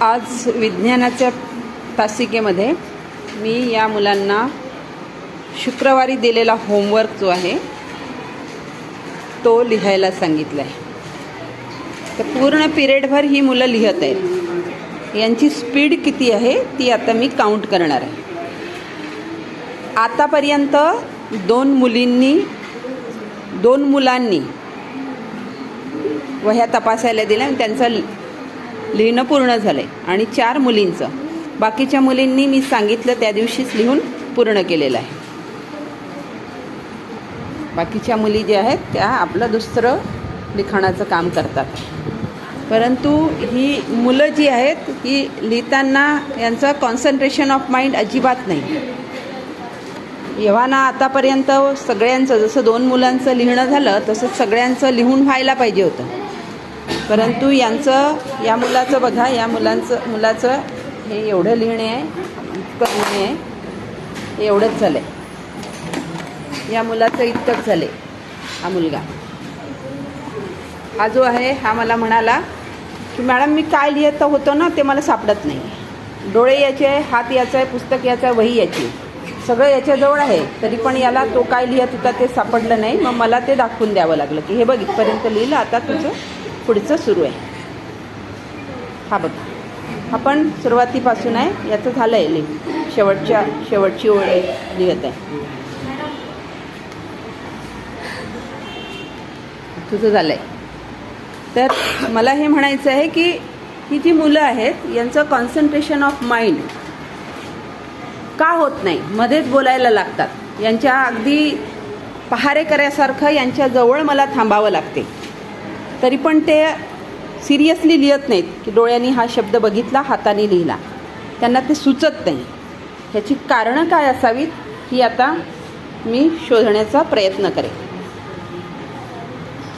आज विज्ञानाच्या तासिकेमध्ये मी या मुलांना शुक्रवारी दिलेला होमवर्क जो आहे तो लिहायला सांगितला आहे तर पूर्ण पिरियडभर ही मुलं लिहत आहेत. यांची स्पीड किती आहे ती आता मी काउंट करणार आहे. आतापर्यंत दोन मुलींनी दोन मुलांनी वह्या तपासायला दिल्या आणि त्यांचा लिहिणं पूर्ण झालं आहे आणि चार मुलींचं. बाकीच्या मुलींनी मी सांगितलं त्या दिवशीच लिहून पूर्ण केलेलं आहे. बाकीच्या मुली ज्या आहेत त्या आपलं दुसरं लिखाणाचं काम करतात. परंतु ही मुलं जी आहेत ही लिहिताना यांचं कॉन्सन्ट्रेशन ऑफ माइंड अजिबात नाही. एव्हा ना आतापर्यंत सगळ्यांचं जसं दोन मुलांचं लिहिणं झालं तसं सगळ्यांचं लिहून व्हायला पाहिजे होतं. परंतु यांचं या मुलाचं बघा या मुलांचं मुलाचं हे एवढं लिहिणे आहे इतकं लिहिणे आहे हे एवढंच झालं आहे या मुलाचं इतकंच झालं आहे हा मुलगा. हा जो आहे हा मला म्हणाला की मॅडम मी काय लिहित होतो ना ते मला सापडत नाही. डोळे याचे आहे हात याचा आहे पुस्तक याचं आहे वही याची आहे. सगळं याच्याजवळ आहे तरी पण याला तो काय लिहित होता ते सापडलं नाही. मग मला ते दाखवून द्यावं लागलं की हे बघ इथपर्यंत लिहिलं आता तुझं पुढचं सुरू आहे. हा बघा. हा पण सुरुवातीपासून आहे याचं झालं आहे लिह शेवटच्या शेवटची ओळ लिहत लिहित आहे. तुझं झालं आहे तर मला हे म्हणायचं आहे की ही जी मुलं आहेत यांचं कॉन्सन्ट्रेशन ऑफ माइंड का होत नाही? मध्येच बोलायला लागतात. यांच्या अगदी पहारेकऱ्यासारखं यांच्याजवळ मला थांबावं लागते. तरी पण ते सिरियसली लिहित नाहीत की डोळ्यांनी हा शब्द बघितला हाताने लिहिला. त्यांना ते सुचत नाही. ह्याची कारणं काय असावीत ही आता मी शोधण्याचा प्रयत्न करेन.